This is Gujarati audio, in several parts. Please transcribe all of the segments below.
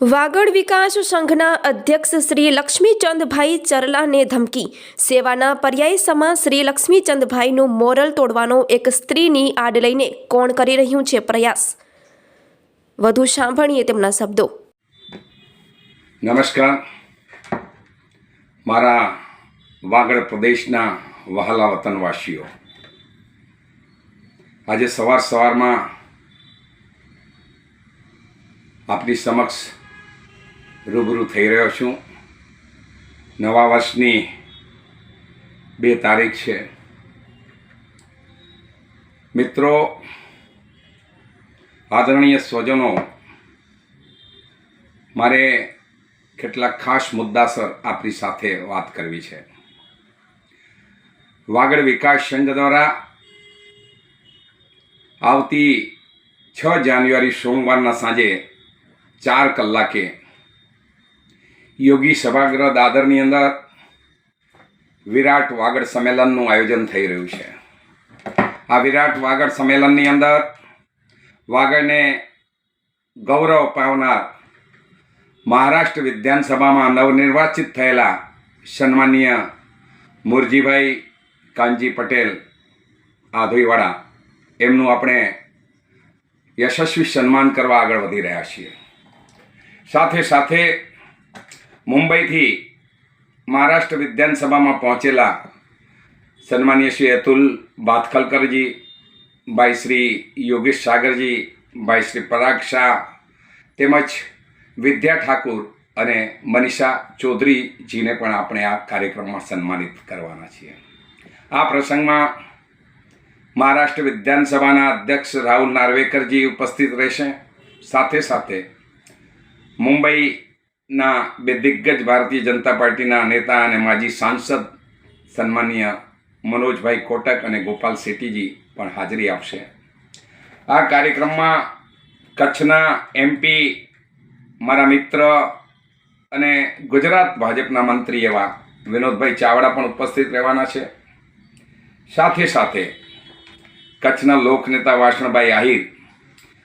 વાગડ વિકાસ સંઘના અધ્યક્ષ શ્રી લક્ષ્મીચંદભાઈ ચરલાને ધમકી. સેવાના પર્યાય સમા શ્રી લક્ષ્મીચંદભાઈનું મોરલ તોડવાનો એક સ્ત્રીની આડ લઈને કોણ કરી રહ્યું છે પ્રયાસ? વધુ સાંભળીએ તેમના શબ્દો. નમસ્કાર. મારા વાગડ પ્રદેશના વહાલા વતનવાસીઓ. આજે સવાર સવારમાં આપની સમક્ષ રૂબરૂ થઈ રહ્યો છું. નવા વર્ષની બે તારીખ છે. મિત્રો, આદરણીય સ્વજનો, મારે કેટલાક ખાસ મુદ્દાસર આપની સાથે વાત કરવી છે. વાગડ વિકાસ સંઘ દ્વારા આવતી છ જાન્યુઆરી સોમવારના સાંજે ચાર કલાકે યોગી સભાગૃહ દાદરની અંદર વિરાટ વાગડ સંમેલનનું આયોજન થઈ રહ્યું છે. આ વિરાટ વાગડ સંમેલનની અંદર વાગડને ગૌરવ પાવનાર મહારાષ્ટ્ર વિધાનસભામાં નવનિર્વાચિત થયેલા સન્માનીય મુરજીભાઈ કાનજી પટેલ આધોઈવાડા એમનું આપણે યશસ્વી સન્માન કરવા આગળ વધી રહ્યા છીએ. સાથે સાથે મુંબઈથી મહારાષ્ટ્ર વિધાનસભામાં પહોંચેલા સન્માનીય શ્રી અતુલ બાતખલકરજી ભાઈ શ્રી યોગેશ સાગરજી ભાઈ શ્રી પરાગ શાહ તેમજ વિદ્યા ઠાકુર અને મનીષા ચૌધરીજીને પણ આપણે આ કાર્યક્રમમાં સન્માનિત કરવાના છીએ. આ પ્રસંગમાં મહારાષ્ટ્ર વિધાનસભાના અધ્યક્ષ રાહુલ નાર્વેકરજી ઉપસ્થિત રહેશે. સાથે સાથે મુંબઈના બે દિગ્ગજ ભારતીય જનતા પાર્ટીના નેતા અને માજી સાંસદ સન્માનીય મનોજભાઈ કોટક અને ગોપાલ શેટ્ટીજી પણ હાજરી આપશે. આ કાર્યક્રમમાં કચ્છના એમપી મારા મિત્ર અને ગુજરાત ભાજપના મંત્રી એવા વિનોદભાઈ ચાવડા પણ ઉપસ્થિત રહેવાના છે. સાથે સાથે કચ્છના લોકનેતા વાસણભાઈ આહિર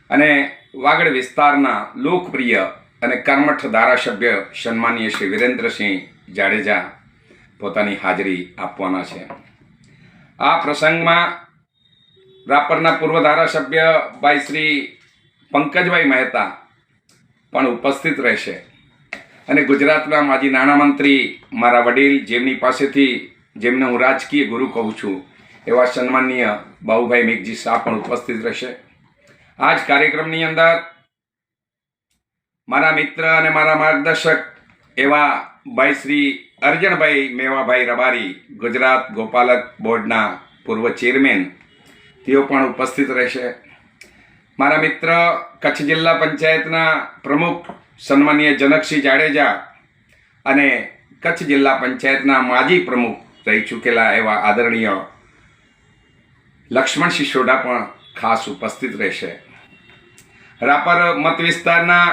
અને વાગડ વિસ્તારના લોકપ્રિય અને કર્મઠ ધારાસભ્ય સન્માનીય શ્રી વિરેન્દ્રસિંહ જાડેજા પોતાની હાજરી આપવાના છે. આ પ્રસંગમાં રાપરના પૂર્વ ધારાસભ્ય ભાઈ શ્રી પંકજભાઈ મહેતા પણ ઉપસ્થિત રહેશે. અને ગુજરાતના માજી નાણામંત્રી મારા વડીલ જેમની પાસેથી જેમને હું રાજકીય ગુરુ કહું છું, એવા સન્માનીય બાહુભાઈ મેઘજી શાહ પણ ઉપસ્થિત રહેશે. આ જ કાર્યક્રમની અંદર મારા મિત્ર અને મારા માર્ગદર્શક એવા ભાઈ શ્રી અર્જણભાઈ મેવાભાઈ રબારી, ગુજરાત ગોપાલક બોર્ડના પૂર્વ ચેરમેન, તેઓ પણ ઉપસ્થિત રહેશે. મારા મિત્ર કચ્છ જિલ્લા પંચાયતના પ્રમુખ સન્માનીય જનકસિંહ જાડેજા અને કચ્છ જિલ્લા પંચાયતના માજી પ્રમુખ રહી ચૂકેલા એવા આદરણીય લક્ષ્મણસિંહ સોઢા પણ ખાસ ઉપસ્થિત રહેશે. રાપર મત વિસ્તારના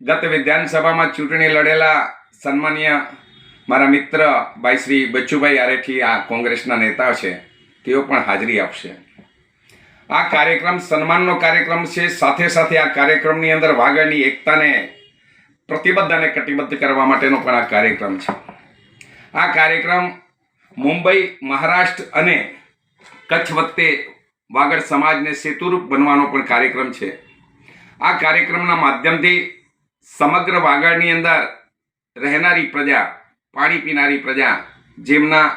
ગત વિધાનસભામાં ચૂંટણી લડેલા સન્માનીય મારા મિત્ર ભાઈ શ્રી બચ્ચુભાઈ આરેઠી આ કોંગ્રેસના નેતા છે, તેઓ પણ હાજરી આપશે. આ કાર્યક્રમ સન્માનનો કાર્યક્રમ છે, સાથે સાથે આ કાર્યક્રમની અંદર વાગડની એકતાને પ્રતિબદ્ધ અને કટિબદ્ધ કરવા માટેનો પણ આ કાર્યક્રમ છે. આ કાર્યક્રમ મુંબઈ, મહારાષ્ટ્ર અને કચ્છ વખતે વાગડ સમાજને સેતુરૂપ બનવાનો પણ કાર્યક્રમ છે. આ કાર્યક્રમના માધ્યમથી સમગ્ર વાગડની અંદર રહેનારી પ્રજા, પાણી પીનારી પ્રજા, જેમના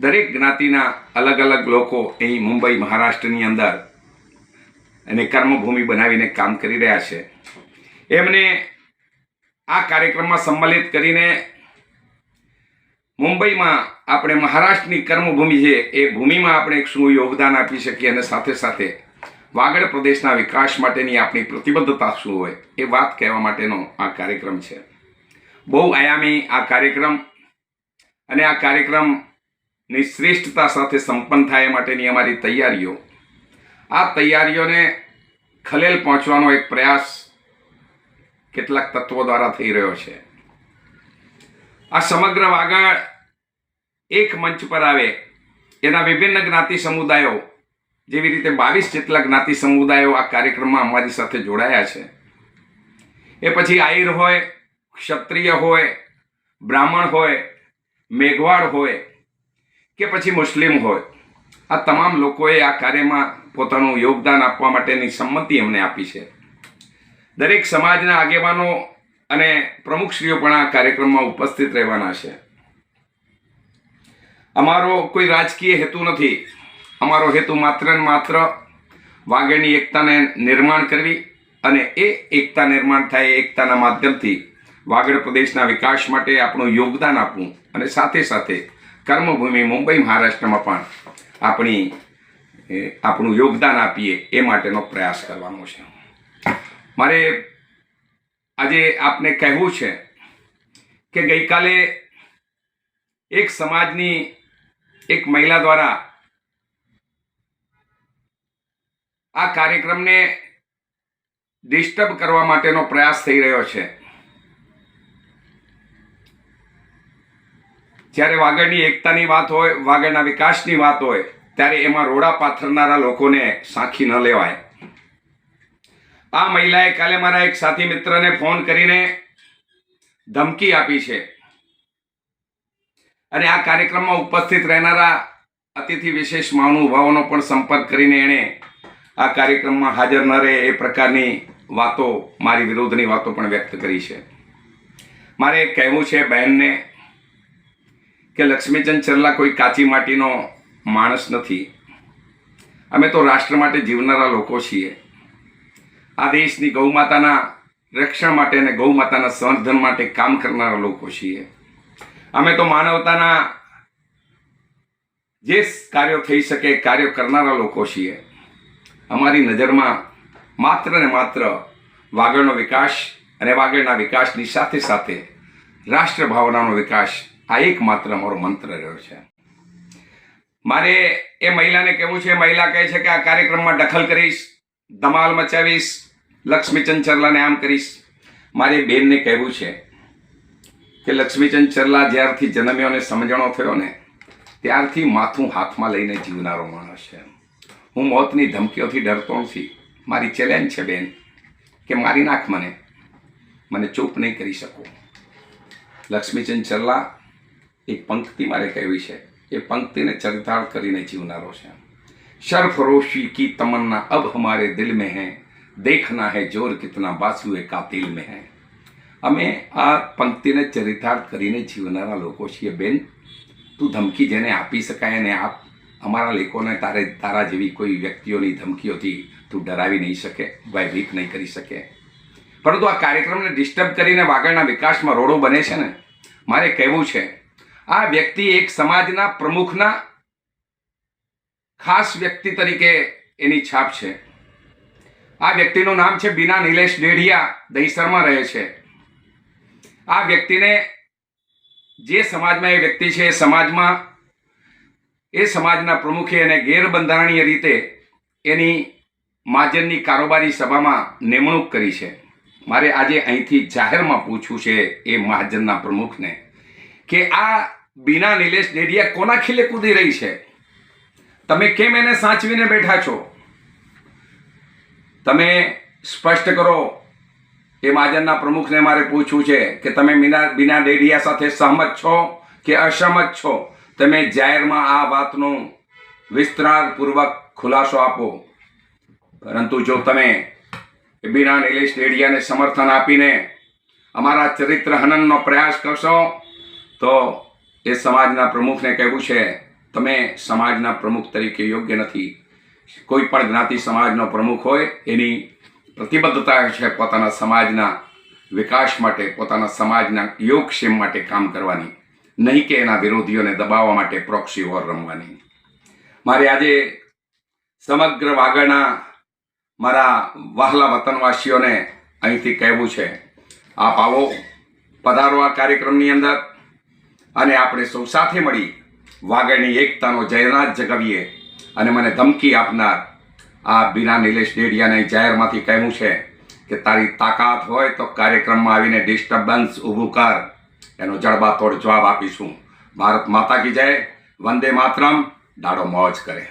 દરેક જ્ઞાતિના અલગ અલગ લોકો અહીં મુંબઈ મહારાષ્ટ્રની અંદર એને કર્મભૂમિ બનાવીને કામ કરી રહ્યા છે. એમને આ કાર્યક્રમમાં સંમલિત કરીને મુંબઈમાં આપણે મહારાષ્ટ્રની કર્મભૂમિ છે એ ભૂમિમાં આપણે શું યોગદાન આપી શકીએ અને સાથે સાથે વાગડ પ્રદેશના વિકાસ માટેની આપણી પ્રતિબદ્ધતા શું હોય એ વાત કહેવા માટેનો આ કાર્યક્રમ છે. બહુ આયામી આ કાર્યક્રમ અને આ કાર્યક્રમની શ્રેષ્ઠતા સાથે સંપન્ન થાય માટેની અમારી તૈયારીઓ. આ તૈયારીઓને ખલેલ પહોંચવાનો એક પ્રયાસ કેટલાક તત્વો દ્વારા થઈ રહ્યો છે. આ સમગ્ર વાગડ એક મંચ પર આવે. એના વિભિન્ન જ્ઞાતિ સમુદાયો જેવી રીતે બાવીસ જેટલા જ્ઞાતિ સમુદાયો આ કાર્યક્રમમાં અમારી સાથે જોડાયા છે. એ પછી આહિર હોય, ક્ષત્રિય હોય, બ્રાહ્મણ હોય મેઘવાડ હોય કે પછી મુસ્લિમ હોય, આ તમામ લોકોએ આ કાર્યમાં પોતાનું યોગદાન આપવા માટેની સંમતિ એમને આપી છે. દરેક સમાજના આગેવાનો અને પ્રમુખશ્રીઓ પણ આ કાર્યક્રમમાં ઉપસ્થિત રહેવાના છે. અમારો કોઈ રાજકીય હેતુ નથી. અમારો હેતુ માત્ર ને માત્ર વાગડની એકતાને નિર્માણ કરવી અને એ એકતા નિર્માણ થાય એકતાના માધ્યમથી વાગડ પ્રદેશના વિકાસ માટે આપણું યોગદાન આપવું અને સાથે સાથે કર્મભૂમિ મુંબઈ મહારાષ્ટ્રમાં પણ આપણી આપણું યોગદાન આપીએ એ માટેનો પ્રયાસ કરવાનો છે. મારે આજે આપને કહેવું છે કે ગઈકાલે એક સમાજની એક મહિલા દ્વારા આ કાર્યક્રમને ડિસ્ટર્બ કરવા માટેનો પ્રયાસ થઈ રહ્યો છે. જ્યારે વાગડની એકતાની વાત હોય, વાગડના વિકાસની વાત હોય, ત્યારે એમાં રોડા પાથરનારા લોકોને સાખી ન લેવાય. આ મહિલાએ કાલે મારા એક સાથી મિત્રને ફોન કરીને ધમકી આપી છે. અને આ કાર્યક્રમમાં ઉપસ્થિત રહેનારા અતિથિ વિશેષ મહાનુભાવોનો પણ સંપર્ક કરીને એણે આ કાર્યક્રમમાં હાજર ન રહે એ પ્રકારની વાતો, મારી વિરોધની વાતો પણ વ્યક્ત કરી છે. મારે કહેવું છે બહેનને કે લક્ષ્મીચંદ ચરલા કોઈ કાચી માટીનો માણસ નથી. અમે તો રાષ્ટ્ર માટે જીવનારા લોકો છીએ. આ દેશની ગૌમાતાના રક્ષણ માટે અને ગૌમાતાના સંવર્ધન માટે કામ કરનારા લોકો છીએ. અમે તો માનવતાના જે કાર્યો થઈ શકે કાર્યો કરનારા લોકો છીએ. અમારી નજરમાં માત્ર ને માત્ર વાગડનો વિકાસ અને વાગડના વિકાસની સાથે સાથે રાષ્ટ્ર ભાવનાનો વિકાસ આ એકમાત્ર અમારો મંત્ર રહ્યો છે. મારે એ મહિલાને કહેવું છે, મહિલા કહે છે કે આ કાર્યક્રમમાં દખલ કરીશ, ધમાલ મચાવીશ, લક્ષ્મીચંદ ચરલાને આમ કરીશ. મારે બેનને કહેવું છે કે લક્ષ્મીચંદ ચરલા જ્યારથી જન્મ્યો અને સમજણો થયો ને, ત્યારથી માથું હાથમાં લઈને જીવનારો માણસ છે. હું મોતની ધમકીઓથી ડરતો નથી. મારી ચેલેન્જ છે, બેન, કે મારી નાખ મને. મને ચૂપ નહીં કરી શકું. લક્ષ્મીચંદ ચરલા એક પંક્તિ મારે કહેવી છે. એ પંક્તિને ચરિતાર્થ કરીને જીવનારો છે. સર્ફરોશી કી તમન્ના અબ હમારે દિલ મેં હૈ. દેખના હૈ જોર કિતના બાસુએ કાતિલ મેં હૈ. અમે આ પંક્તિને ચરિતાર્થ કરીને જીવનારા લોકો છીએ, બેન. તું ધમકી જેને આપી શકાય એને આપ અમારા લેખોને તારે તારા જેવી કોઈ વ્યક્તિઓની ધમકીઓથી તું ડરાવી નહીં શકે ભયભીત નહીં કરી શકે. પરંતુ આ કાર્યક્રમને ડિસ્ટર્બ કરીને વાગડના વિકાસમાં રોડો બને છે ને, મારે કહેવું છે, આ વ્યક્તિ એક સમાજના પ્રમુખના ખાસ વ્યક્તિ તરીકે એની છાપ છે. આ વ્યક્તિનું નામ છે બીના નિલેશ ડેઢિયા, દહીસરમાં રહે છે. આ વ્યક્તિને જે સમાજમાં એ વ્યક્તિ છે એ સમાજમાં એ સમાજના પ્રમુખે એને ગેરબંધારણીય રીતે એની મહાજનની કારોબારી સભામાં નિમણૂક કરી છે. મારે આજે અહીંથી જાહેરમાં પૂછવું છે એ મહાજનના પ્રમુખને કે આ બીના નિલેશ ડેડિયા કોના ખીલે કૂદી રહી છે? તમે કેમ એને સાચવીને બેઠા છો? તમે સ્પષ્ટ કરો એ મહાજનના પ્રમુખને મારે પૂછવું છે કે તમે બીના બીના ડેડિયા સાથે સહમત છો કે અસહમત છો? તમે જાહેરમાં આ વાતનો વિસ્તારપૂર્વક ખુલાસો આપો. પરંતુ જો તમે બીના નિલેશ ડેડિયાને સમર્થન આપીને અમારા ચરિત્ર હનનનો પ્રયાસ કરશો, તો એ સમાજના પ્રમુખને કહેવું છે, તમે સમાજના પ્રમુખ તરીકે યોગ્ય નથી. કોઈ પણ જ્ઞાતિ સમાજનો પ્રમુખ હોય, એની પ્રતિબદ્ધતા છે પોતાના સમાજના વિકાસ માટે, પોતાના સમાજના યોગક્ષેમ માટે કામ કરવાની. નહીં કે એના વિરોધીઓને દબાવવા માટે પ્રોક્સી વોર રમવાની. મારે આજે સમગ્ર વાગડના મારા વહાલા વતનવાસીઓને અહીંથી કહેવું છે. આપ આવો, પધારો આ કાર્યક્રમની અંદર અને આપણે સૌ સાથે મળી વાગડની એકતાનો જયરાજ જગાવીએ અને મને ધમકી આપનાર આ બીના નિલેશ ડેડિયાને જાહેરમાંથી કહેવું છે કે તારી તાકાત હોય તો કાર્યક્રમમાં આવીને ડિસ્ટર્બન્સ ઊભું કર. એનો જડબાતોડ જવાબ આપીશું. ભારત માતા કી જય. વંદે માતરમ. દાડો મોજ કરે.